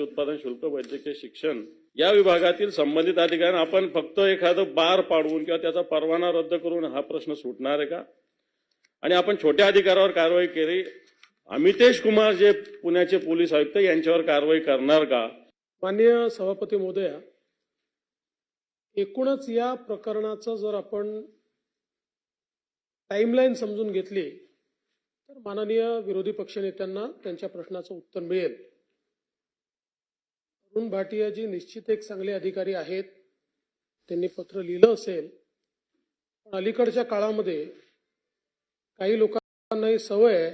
उत्पादन शुल्क वैद्यकीय शिक्षण या विभागातील संबंधित अधिकाऱ्यांना आपण फक्त एखादं बार पाडवून किंवा त्याचा परवाना रद्द करून हा प्रश्न सुटणार आहे का? आणि आपण छोट्या अधिकाऱ्यावर कारवाई केली. अमितेश कुमार जे पुण्याचे पोलीस आयुक्त यांच्यावर कारवाई करणार का? माननीय सभापती महोदया एकूणच या प्रकरणाचं जर आपण टाईमलाईन समजून घेतली तर माननीय विरोधी पक्षनेत्यांना त्यांच्या प्रश्नाचं उत्तर मिळेल. अरुण भाटियाजी निश्चित एक चांगले अधिकारी आहेत. त्यांनी पत्र लिहिलं असेल. पण अलीकडच्या काळामध्ये काही लोकांना ही सवय आहे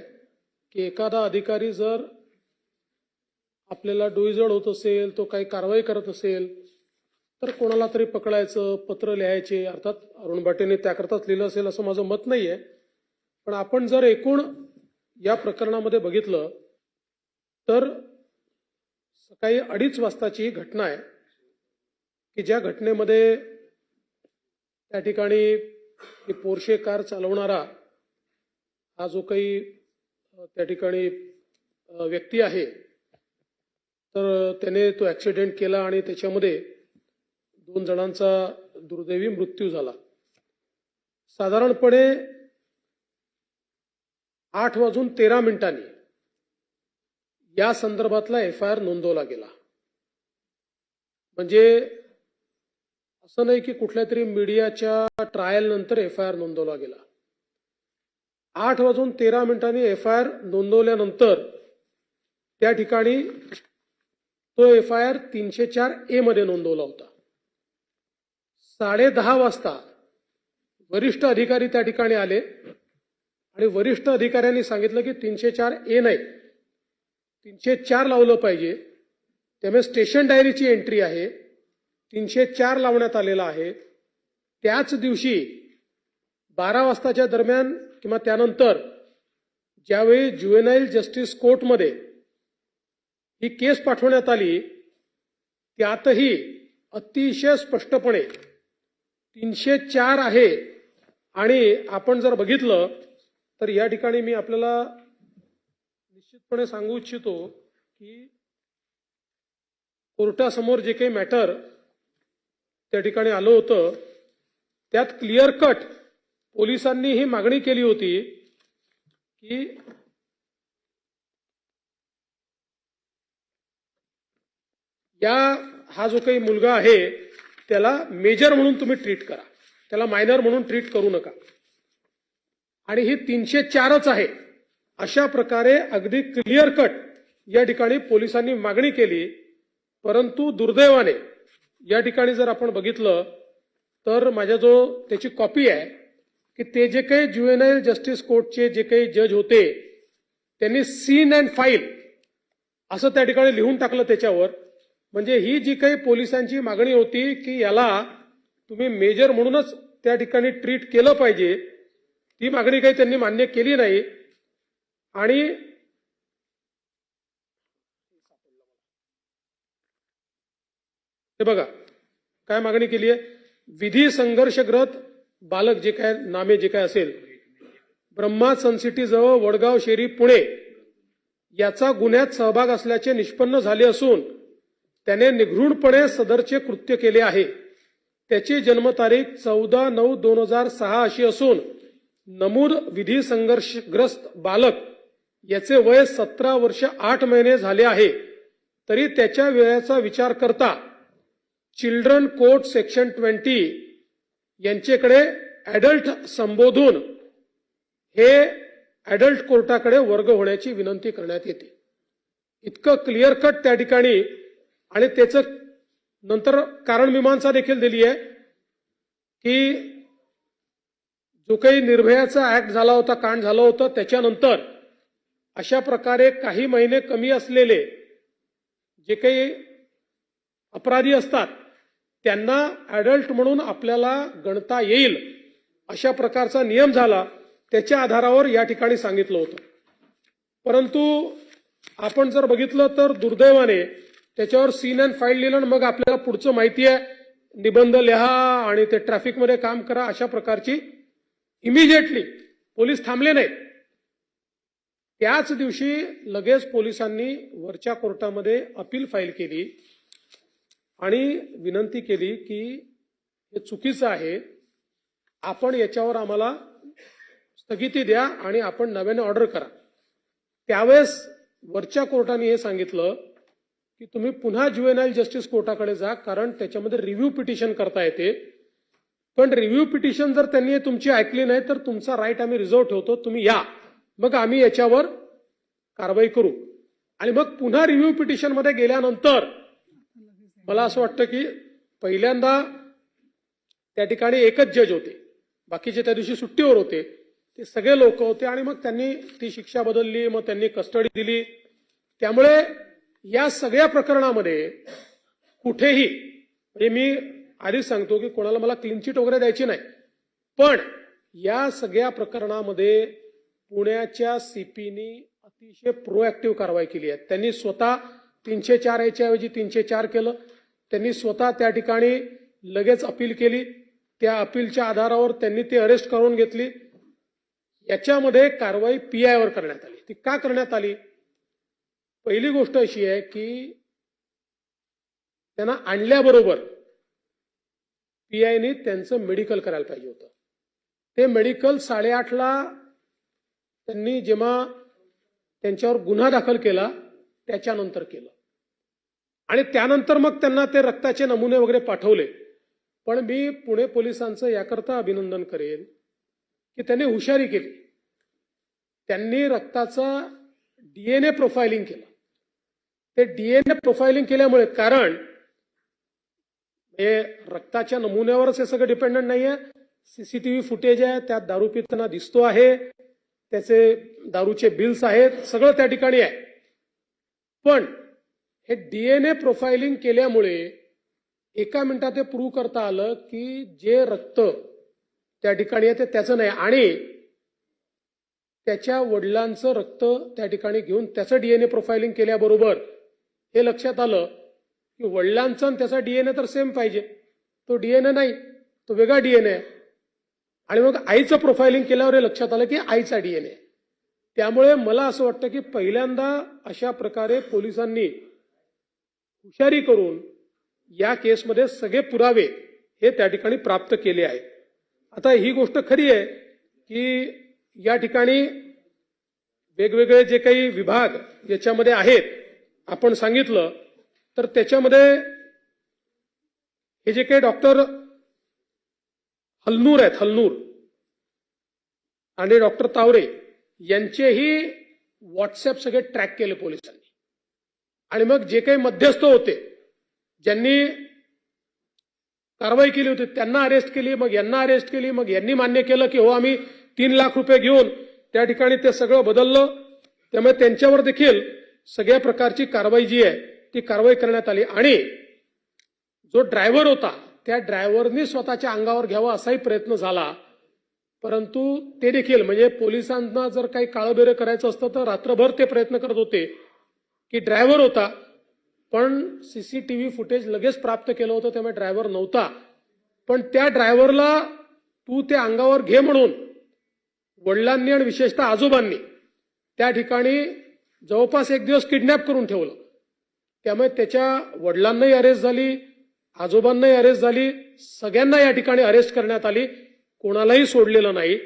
की एखादा अधिकारी जर आपल्याला डोईजड होत असेल तो काही कारवाई करत असेल तर कोणाला तरी पकडायचं पत्र लिहायचे. अर्थात अरुण भाटेने त्याकरताच लिहिलं असेल असं माझं मत नाही आहे पण आपण जर एकूण या प्रकरणामध्ये बघितलं तर सकाळी अडीच वाजताची ही घटना आहे की ज्या घटनेमध्ये त्या ठिकाणी ही पोर्शे कार चालवणारा हा जो काही त्या ठिकाणी व्यक्ती आहे तर त्याने तो ॲक्सिडेंट केला आणि त्याच्यामध्ये दोन जणांचा दुर्दैवी मृत्यू झाला. साधारणपणे आठ वाजून तेरा मिनिटांनी या संदर्भातला एफ आय आर नोंदवला गेला. म्हणजे असं नाही की कुठल्या तरी मीडियाच्या ट्रायल नंतर एफ आय आर नोंदवला गेला. आठ वाजून तेरा मिनिटांनी एफ आय आर नोंदवल्यानंतर त्या ठिकाणी तो एफ आय आर तीनशे चार ए मध्ये नोंदवला होता. साडे दहा वाजता वरिष्ठ अधिकारी त्या ठिकाणी आले आणि वरिष्ठ अधिकाऱ्यांनी सांगितलं की तीनशे चार ए नाही. तीनशे चार लावलं पाहिजे. त्यामुळे स्टेशन डायरीची एंट्री आहे. तीनशे चार लावण्यात आलेला आहे. त्याच दिवशी बारा वाजताच्या दरम्यान किंवा त्यानंतर ज्यावेळी ज्युएनाईल जस्टिस कोर्टमध्ये ही केस पाठवण्यात आली त्यातही अतिशय स्पष्टपणे तीनशे चार आहे. आणि आपण जर बघितलं तर या ठिकाणी मी आपल्याला निश्चितपणे सांगू इच्छितो की कोर्टासमोर जे काही मॅटर त्या ठिकाणी आलं होतं त्यात क्लिअर कट पोलिसांनी ही मागणी केली होती की या हा जो काही मुलगा आहे त्याला मेजर म्हणून तुम्ही ट्रीट करा. त्याला मायनर म्हणून ट्रीट करू नका. आणि ही तीनशे चारच आहे. अशा प्रकारे अगदी क्लिअर कट या ठिकाणी पोलिसांनी मागणी केली. परंतु दुर्दैवाने या ठिकाणी जर आपण बघितलं तर माझ्या जो त्याची कॉपी आहे की ते जे काही ज्युएनाईल जस्टिस कोर्टचे जे काही जज होते त्यांनी सीन अँड फाईल असं त्या ठिकाणी लिहून टाकलं त्याच्यावर. म्हणजे ही जी काही पोलिसांची मागणी होती की याला तुम्ही मेजर म्हणूनच त्या ठिकाणी ट्रीट केलं पाहिजे ती मागणी काही त्यांनी मान्य केली नाही. आणि हे बघा काय मागणी केली आहे? विधी संघर्षग्रस्त बालक जे काय नामे जे काय असेल ब्रह्मा सनसिटी जवळ वडगाव शेरी पुणे याचा गुन्ह्यात सहभाग असल्याचे निष्पन्न झाले असून त्याने निघृणपणे सदरचे कृत्य केले आहे. त्याची जन्मतारीख चौदा नऊ दोन हजार सहा अशी असून नमूद विधी संघर्षग्रस्त बालक याचे वय सतरा वर्ष आठ महिने झाले आहे. तरी त्याच्या वेळेचा विचार करता चिल्ड्रन कोर्ट सेक्शन ट्वेंटी यांच्याकडे ऍडल्ट संबोधून हे ऍडल्ट कोर्टाकडे वर्ग होण्याची विनंती करण्यात येते. इतकं क्लिअर कट त्या ठिकाणी आणि त्याचं नंतर कारण मीमांसा देखील दिली आहे की जो काही निर्भयाचा ऍक्ट झाला होता कांड झालं होतं त्याच्यानंतर अशा प्रकारे काही महिने कमी असलेले जे काही अपराधी असतात त्यांना ऍडल्ट म्हणून आपल्याला गणता येईल अशा प्रकारचा नियम झाला त्याच्या आधारावर या ठिकाणी सांगितलं होतं. परंतु आपण जर बघितलं तर दुर्दैवाने त्याच्यावर सीन अँड फाईल लिहिलं आणि मग आपल्याला पुढचं माहिती आहे. निबंध लिहा आणि ते ट्रॅफिकमध्ये काम करा अशा प्रकारची इमिजिएटली पोलीस थांबले नाहीत. त्याच दिवशी लगेच पोलिसांनी वरच्या कोर्टामध्ये अपील फाईल केली आणि विनंती केली की हे चुकीचं आहे. आपण याच्यावर आम्हाला स्थगिती द्या आणि आपण नव्याने ऑर्डर करा. त्यावेळेस वरच्या कोर्टाने हे सांगितलं की तुम्ही पुन्हा ज्युएनाईल जस्टिस कोर्टाकडे जा कारण त्याच्यामध्ये रिव्ह्यू पिटिशन करता येते. पण रिव्ह्यू पिटिशन जर त्यांनी तुमची ऐकली नाही तर तुमचा राईट आम्ही रिझर्व ठेवतो. तुम्ही या. मग आम्ही याच्यावर कारवाई करू. आणि मग पुन्हा रिव्ह्यू पिटिशनमध्ये गेल्यानंतर मला असं वाटतं की पहिल्यांदा त्या ठिकाणी एकच जज होते. बाकीचे त्या दिवशी सुट्टीवर होते. ते सगळे लोक होते आणि मग त्यांनी ती शिक्षा बदलली मग त्यांनी कस्टडी दिली. त्यामुळे या सगळ्या प्रकरणामध्ये कुठेही म्हणजे मी आधीच सांगतो की कोणाला मला क्लीन चिट वगैरे द्यायची नाही. पण या सगळ्या प्रकरणामध्ये पुण्याच्या सीपीनी अतिशय प्रोएक्टिव्ह कारवाई केली आहे. त्यांनी स्वतः तीनशे चार याच्या ऐवजी तीनशे चार केलं. त्यांनी स्वतः त्या ठिकाणी लगेच अपील केली. त्या अपीलच्या आधारावर त्यांनी ती अरेस्ट करून घेतली. याच्यामध्ये कारवाई पीआयवर करण्यात आली. ती का करण्यात आली? पहिली गोष्ट अशी आहे की त्यांना आणल्याबरोबर पीआयने त्यांचं मेडिकल करायला पाहिजे होतं. ते मेडिकल साडेआठला त्यांनी जेव्हा त्यांच्यावर गुन्हा दाखल केला त्याच्यानंतर केलं. आणि त्यानंतर मग त्यांना ते रक्ताचे नमुने वगैरे पाठवले. पण मी पुणे पोलिसांचं याकरता अभिनंदन करेन की त्यांनी हुशारी केली. त्यांनी रक्ताचा डीएनए प्रोफाइलिंग केलं. ते डीएनए प्रोफाइलिंग केल्यामुळे कारण हे रक्ताच्या नमुन्यावरच हे सगळं डिपेंडंट नाहीये. सीसीटीव्ही फुटेज आहे त्यात दारू पिताना दिसतो आहे. त्याचे दारूचे बिल्स आहेत सगळं त्या ठिकाणी आहे. पण हे डीएनए प्रोफाइलिंग केल्यामुळे एका मिनिटात ते प्रूव्ह करता आलं की जे रक्त त्या ठिकाणी आहे ते त्याचं नाही. आणि त्याच्या वडिलांचं रक्त त्या ठिकाणी घेऊन त्याचं डीएनए प्रोफाइलिंग केल्याबरोबर हे लक्षात आलं की वडिलांचं आणि त्याचा डीएनए तर सेम पाहिजे. तो डीएनए नाही तो वेगळा डीएनए आहे. आणि मग आईचं प्रोफाइलिंग केल्यावर लक्षात आलं की आईचा डीएनए त्यामुळे मला असं वाटतं की पहिल्यांदा अशा प्रकारे पोलिसांनी हुशारी करून या केसमध्ये सगळे पुरावे हे त्या ठिकाणी प्राप्त केले आहेत आता ही गोष्ट खरी आहे की या ठिकाणी वेगवेगळे जे काही विभाग याच्यामध्ये आहेत आपण सांगितलं तर त्याच्यामध्ये हे जे काही डॉक्टर हलनूर आहेत हलनूर आणि डॉक्टर तावरे यांचेही व्हॉट्सअप सगळे ट्रॅक केले पोलिसांनी. आणि मग जे काही मध्यस्थ होते ज्यांनी कारवाई केली होती त्यांना अरेस्ट केली मग यांना अरेस्ट केली मग यांनी मान्य केलं की हो आम्ही तीन लाख रुपये घेऊन त्या ठिकाणी ते सगळं बदललं. त्यामुळे त्यांच्यावर देखील सगळ्या प्रकारची कारवाई जी आहे ती कारवाई करण्यात आली. आणि जो ड्रायव्हर होता त्या ड्रायव्हरनी स्वतःच्या अंगावर घ्यावा असाही प्रयत्न झाला. परंतु ते देखील म्हणजे पोलिसांना जर काही काळबेरं करायचं असतं तर रात्रभर ते प्रयत्न करत होते की ड्रायव्हर होता. पण सीसीटीव्ही फुटेज लगेच प्राप्त केलं होतं त्यामुळे ड्रायव्हर नव्हता. पण त्या ड्रायव्हरला तू ते अंगावर घे म्हणून वडिलांनी आणि विशेषतः आजोबांनी त्या ठिकाणी जवळपास एक दिवस किडनॅप करून ठेवलं. त्यामुळे त्याच्या वडिलांनाही अरेस्ट झाली. आजोबांनाही अरेस्ट झाली सगळ्यांना या ठिकाणी अरेस्ट करण्यात आली कोणालाही सोडलेलं नाही.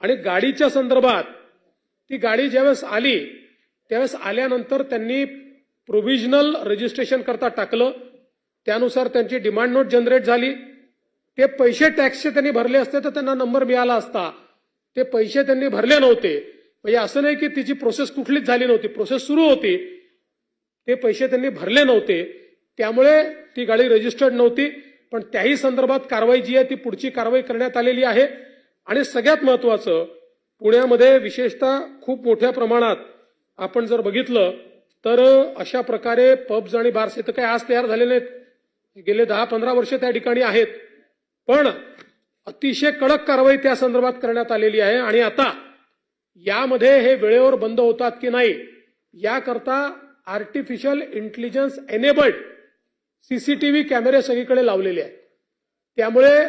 आणि गाडीच्या संदर्भात ती गाडी ज्यावेळेस आली त्यावेळेस आल्यानंतर त्यांनी प्रोव्हिजनल रजिस्ट्रेशन करता टाकलं. त्यानुसार त्यांची डिमांड नोट जनरेट झाली. ते पैसे टॅक्सचे त्यांनी भरले असते तर त्यांना नंबर मिळाला असता. ते पैसे त्यांनी भरले नव्हते. म्हणजे असं नाही की तिची प्रोसेस कुठलीच झाली नव्हती. प्रोसेस सुरू होती. ते पैसे त्यांनी भरले नव्हते. त्यामुळे ती गाडी रजिस्टर्ड नव्हती पण त्याही संदर्भात कारवाई जी आहे ती पुढची कारवाई करण्यात आलेली आहे. आणि सगळ्यात महत्वाचं पुण्यामध्ये विशेषतः खूप मोठ्या प्रमाणात आपण जर बघितलं तर अशा प्रकारे पब्स आणि बार्स इथं काही आज तयार झाले नाहीत. गेले दहा पंधरा वर्ष त्या ठिकाणी आहेत. पण अतिशय कडक कारवाई त्या संदर्भात करण्यात आलेली आहे. आणि आता यामध्ये हे वेळेवर बंद होतात की नाही याकरता आर्टिफिशियल इंटेलिजन्स एनेबल्ड सीसीटीव्ही कॅमेरे सगळीकडे लावलेले आहेत. त्यामुळे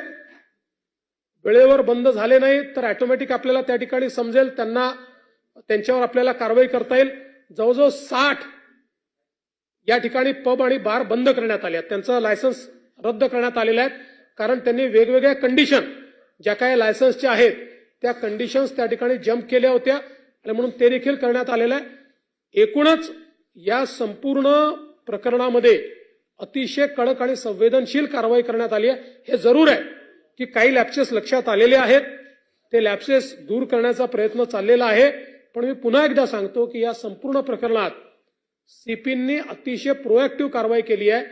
वेळेवर बंद झाले नाही तर ऑटोमॅटिक आपल्याला त्या ठिकाणी समजेल त्यांना त्यांच्यावर आपल्याला कारवाई करता येईल. जवळजवळ साठ या ठिकाणी पब आणि बार बंद करण्यात आले आहेत. त्यांचं लायसन्स रद्द करण्यात आलेलं आहे. कारण त्यांनी वेगवेगळ्या कंडिशन ज्या काही लायसन्सच्या आहेत त्या कंडिशन्स त्या ठिकाणी जम्प केल्या होत्या. आणि म्हणून ते देखील करण्यात आलेलं आहे. एकूणच या संपूर्ण प्रकरणामध्ये अतिशय कडक आणि संवेदनशील कारवाई करण्यात आली आहे. हे जरूर आहे की काही लॅप्सेस लक्षात आलेले आहेत. ते लॅप्सेस दूर करण्याचा प्रयत्न चाललेला आहे. पण मी पुन्हा एकदा सांगतो की या संपूर्ण प्रकरणात सीपींनी अतिशय प्रोएक्टिव्ह कारवाई केली आहे.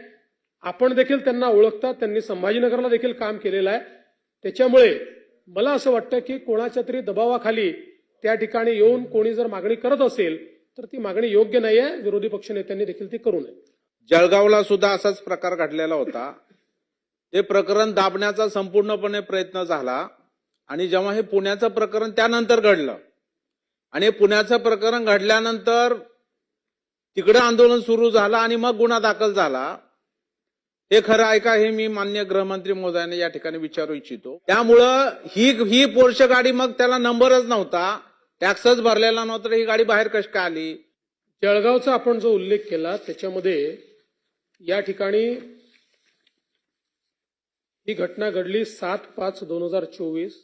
आपण देखील त्यांना ओळखता त्यांनी संभाजीनगरला देखील काम केलेलं आहे. त्याच्यामुळे मला असं वाटतं की कोणाच्या तरी दबावाखाली त्या ठिकाणी येऊन कोणी जर मागणी करत असेल तर ती मागणी योग्य नाही आहे विरोधी पक्षनेत्यांनी देखील ती करू नये. जळगावला सुद्धा असाच प्रकार घडलेला होता. ते प्रकरण दाबण्याचा संपूर्णपणे प्रयत्न झाला आणि जेव्हा हे पुण्याचं प्रकरण त्यानंतर घडलं. आणि पुण्याचं प्रकरण घडल्यानंतर तिकडं आंदोलन सुरू झालं आणि मग गुन्हा दाखल झाला. हे खरं आहे का हे मी मान्य गृहमंत्री मोदयांनी या ठिकाणी विचारू इच्छितो. त्यामुळं ही ही पोर्श गाडी मग त्याला नंबरच नव्हता. टॅक्सच भरलेला नव्हता. ही गाडी बाहेर कशी का आली? जळगावचा आपण जो उल्लेख केला त्याच्यामध्ये या ठिकाणी ही घटना घडली सात पाच दोन हजार चोवीस.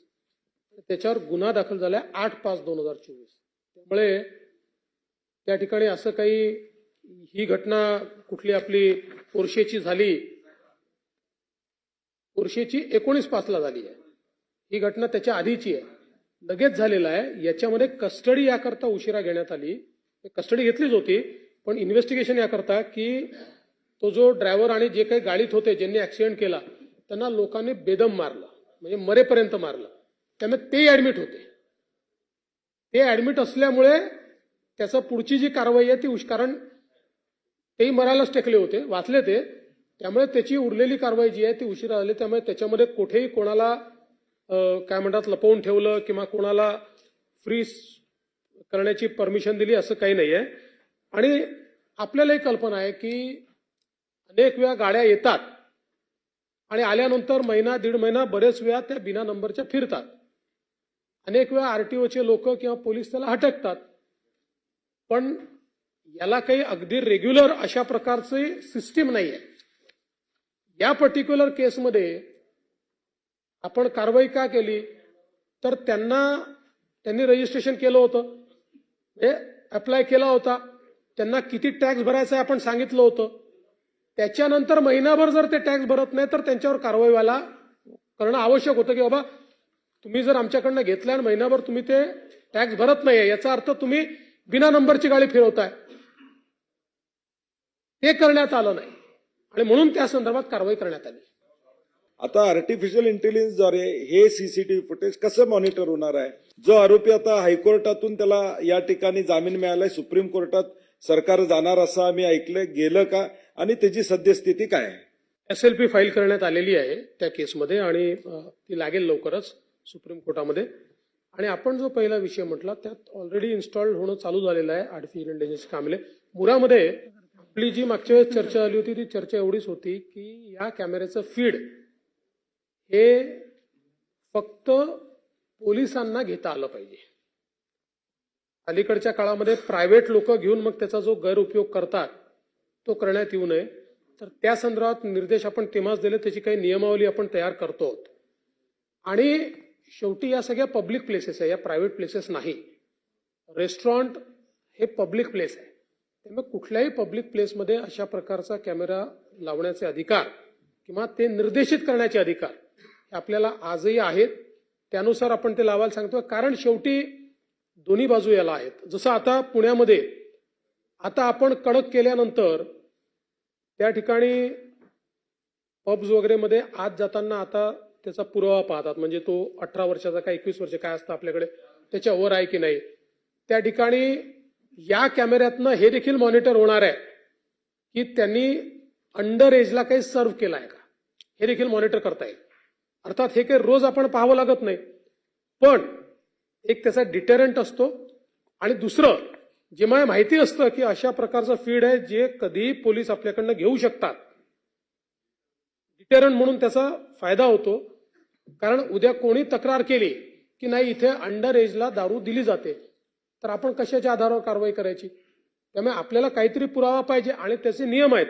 त्याच्यावर गुन्हा दाखल झाला आठ पाच दोन हजार चोवीस. त्यामुळे त्या ठिकाणी असं काही ही घटना कुठली आपली पोर्शेची झाली? पोर्शेची एकोणीस पाचला झाली आहे. ही घटना त्याच्या आधीची आहे. लगेच झालेला आहे. याच्यामध्ये कस्टडी याकरता उशिरा घेण्यात आली. कस्टडी घेतलीच होती पण इन्व्हेस्टिगेशन याकरता की तो जो ड्रायव्हर आणि जे काही गाडीत होते ज्यांनी ऍक्सिडेंट केला त्यांना लोकांनी बेदम मारलं. म्हणजे मरेपर्यंत मारलं. त्यामुळे ते ऍडमिट होते. ते ऍडमिट असल्यामुळे त्याचं पुढची जी कारवाई आहे ती उश कारण तेही मरायलाच टेकले होते वाचले ते. त्यामुळे त्याची उरलेली कारवाई जी आहे ती उशिरा झाली त्यामुळे त्याच्यामध्ये कुठेही कोणाला काय म्हणतात लपवून ठेवलं किंवा कोणाला फ्री करण्याची परमिशन दिली असं काही नाही आहे आणि आपल्यालाही कल्पना आहे की अनेक वेळा गाड्या येतात आणि आल्यानंतर महिना दीड महिना बरेच वेळा त्या बिना नंबरच्या फिरतात. अनेक वेळा आरटीओचे लोक किंवा पोलीस त्याला हटकतात पण याला काही अगदी रेग्युलर अशा प्रकारची सिस्टीम नाही आहे या पर्टिक्युलर केसमध्ये आपण कारवाई का केली? तर त्यांना त्यांनी रजिस्ट्रेशन केलं होतं. म्हणजे हे अप्लाय केला होता. त्यांना किती टॅक्स भरायचा आहे आपण सांगितलं होतं. त्याच्यानंतर महिनाभर जर ते टॅक्स भरत नाही तर त्यांच्यावर कारवाई व्हायला करणं आवश्यक होतं की बाबा तुम्ही जर आमच्याकडनं घेतलं आणि महिनाभर तुम्ही ते टॅक्स भरत नाहीये याचा अर्थ तुम्ही बिना नंबरची गाडी फिरवताय. हे करण्यात आलं नाही. आणि म्हणून त्या संदर्भात कारवाई करण्यात आली. आता आर्टिफिशियल इंटेलिजन्सद्वारे हे सीसीटीव्ही फुटेज कसं मॉनिटर होणार आहे? जो आरोपी आता हायकोर्टातून त्याला या ठिकाणी जामीन मिळालाय सुप्रीम कोर्टात सरकार जाणार असं आम्ही ऐकलंय गेलं का? आणि त्याची सद्यस्थिती काय आहे? एस एल पी फाईल करण्यात आलेली आहे त्या केसमध्ये आणि ती लागेल लवकरच सुप्रीम कोर्टामध्ये. आणि आपण जो पहिला विषय म्हटला त्यात ऑलरेडी इन्स्टॉल होणं चालू झालेलं आहे आर्टिफिशियल इंटेलिजन्स कामले. मुरामध्ये आपली जी मागच्या वेळेस चर्चा झाली होती ती चर्चा एवढीच होती की या कॅमेऱ्याचं फीड हे फक्त पोलिसांना घेता आलं पाहिजे. अलीकडच्या काळामध्ये प्रायव्हेट लोक घेऊन मग त्याचा जो गैरउपयोग करतात तो करण्यात येऊ नये. तर त्या संदर्भात निर्देश आपण तेव्हाच दिले त्याची काही नियमावली आपण तयार करतो. आहोत आणि शेवटी या सगळ्या पब्लिक प्लेसेस आहे या प्रायव्हेट प्लेसेस नाही. रेस्टॉरंट हे पब्लिक प्लेस आहे. त्यामुळे कुठल्याही पब्लिक प्लेसमध्ये अशा प्रकारचा कॅमेरा लावण्याचे अधिकार किंवा ते निर्देशित करण्याचे अधिकार हे आपल्याला आजही आहेत. त्यानुसार आपण ते लावायला सांगतो कारण शेवटी दोन्ही बाजू याला आहेत. जसं आता पुण्यामध्ये आता आपण कडक केल्यानंतर त्या ठिकाणी पब्स वगैरेमध्ये आत जाताना आता त्याचा पुरावा पाहतात. म्हणजे तो अठरा वर्षाचा का एकवीस वर्ष काय असतं आपल्याकडे त्याच्या वर आहे की नाही. त्या ठिकाणी या कॅमेऱ्यातनं हे देखील मॉनिटर होणार आहे की त्यांनी अंडर एजला काही सर्व केला आहे का? हे देखील मॉनिटर करता येईल अर्थात हे काही रोज आपण पाहावं लागत नाही. पण एक त्याचा डिटेरंट असतो. आणि दुसरं जेव्हा माहिती असतं की अशा प्रकारचं फीड आहे जे कधीही पोलीस आपल्याकडनं घेऊ शकतात. डिटेरंट म्हणून त्याचा फायदा होतो. कारण उद्या कोणी तक्रार केली की नाही इथे अंडर एजला दारू दिली जाते. तर आपण कशाच्या आधारावर कारवाई करायची? त्यामुळे आपल्याला काहीतरी पुरावा पाहिजे आणि त्याचे नियम आहेत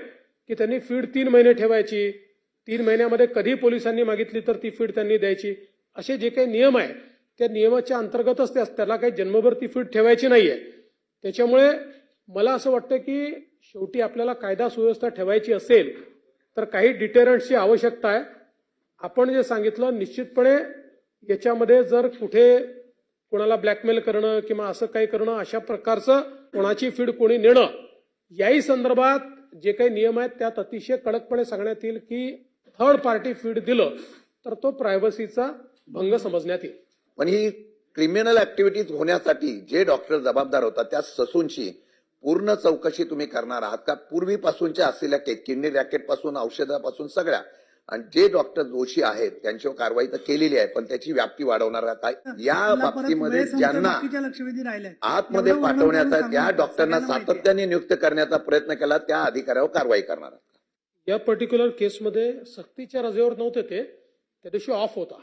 की त्यांनी फीड तीन महिने ठेवायची. तीन महिन्यामध्ये कधी पोलिसांनी मागितली तर ती फीड त्यांनी द्यायची. असे जे काही नियम आहे त्या नियमाच्या अंतर्गतच त्याला काही जन्मभर ती फीड ठेवायची नाहीये. त्याच्यामुळे मला असं वाटतं की शेवटी आपल्याला कायदा सुव्यवस्था ठेवायची असेल तर काही डिटेरंट्सची आवश्यकता आहे. आपण जे सांगितलं निश्चितपणे याच्यामध्ये जर कुठे कोणाला ब्लॅकमेल करणं किंवा असं काही करणं अशा प्रकारचं कोणाची फीड कोणी नेणं याही संदर्भात जे काही नियम आहेत त्यात अतिशय कडकपणे सांगण्यात येईल की थर्ड पार्टी फीड दिलं तर तो प्रायव्हसीचा भंग समजण्यात येईल. पण ही क्रिमिनल ऍक्टिव्हिटीज होण्यासाठी जे डॉक्टर जबाबदार होतात त्या ससूनची पूर्ण चौकशी तुम्ही करणार आहात का? पूर्वीपासूनच्या असलेल्या किडनी रॅकेटपासून औषधापासून सगळ्या. आणि जे डॉक्टर दोषी आहेत त्यांच्यावर कारवाई तर केलेली आहे पण त्याची व्याप्ती वाढवणार आहात. काय या बाबतीमध्ये ज्यांना बाकीच्या लक्षवेधी राहिल्या आतमध्ये पाठवण्याचा त्या डॉक्टरांना. सातत्याने नियुक्त करण्याचा प्रयत्न केला त्या अधिकाऱ्यावर कारवाई करणार आहात. या पर्टिक्युलर केसमध्ये सक्तीच्या रजेवर नव्हते ते. त्या दिवशी ऑफ होता.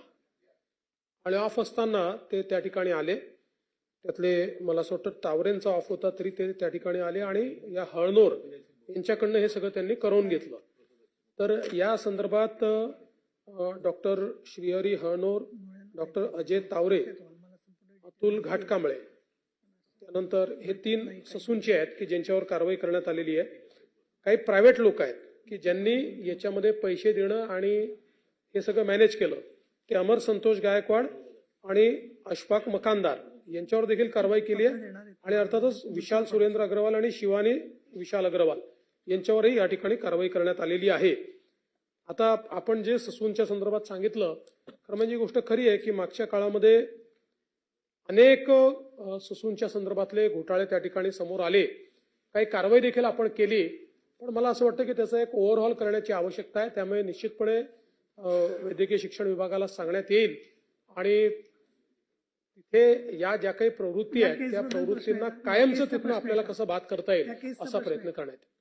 आणि ऑफ असताना ते त्या ठिकाणी आले. त्यातले मला असं वाटतं तावरेंचा ऑफ होता तरी ते त्या ठिकाणी आले आणि या हळनोर यांच्याकडनं हे सगळं त्यांनी करून घेतलं. तर या संदर्भात डॉक्टर श्रीहरी हळनोर डॉक्टर अजय तावरे अतुल घाटकांबळे त्यानंतर हे तीन ससूंचे आहेत की ज्यांच्यावर कारवाई करण्यात आलेली आहे. काही प्रायव्हेट लोक आहेत की ज्यांनी याच्यामध्ये पैसे देणं आणि हे सगळं मॅनेज केलं. ते अमर संतोष गायकवाड आणि अशफाक मकानदार यांच्यावर देखील कारवाई केली आहे. आणि अर्थातच विशाल सुरेंद्र अग्रवाल आणि शिवानी विशाल अग्रवाल यांच्यावरही या ठिकाणी कारवाई करण्यात आलेली आहे. आता आपण जे ससूनच्या संदर्भात सांगितलं खरं म्हणजे गोष्ट खरी आहे की मागच्या काळामध्ये अनेक ससूनच्या संदर्भातले घोटाळे त्या ठिकाणी समोर आले. काही कारवाई देखील आपण केली पण मला असं वाटतं की त्याचा एक ओव्हरहॉल करण्याची आवश्यकता आहे. त्यामुळे निश्चितपणे वैद्यकीय शिक्षण विभागाला सांगण्यात येईल आणि तिथे या ज्या काही प्रवृत्ती आहेत त्या प्रवृत्तींना? कायमचं तिथनं आपल्याला? कसं बाद करता येईल असा प्रयत्न. करण्यात येईल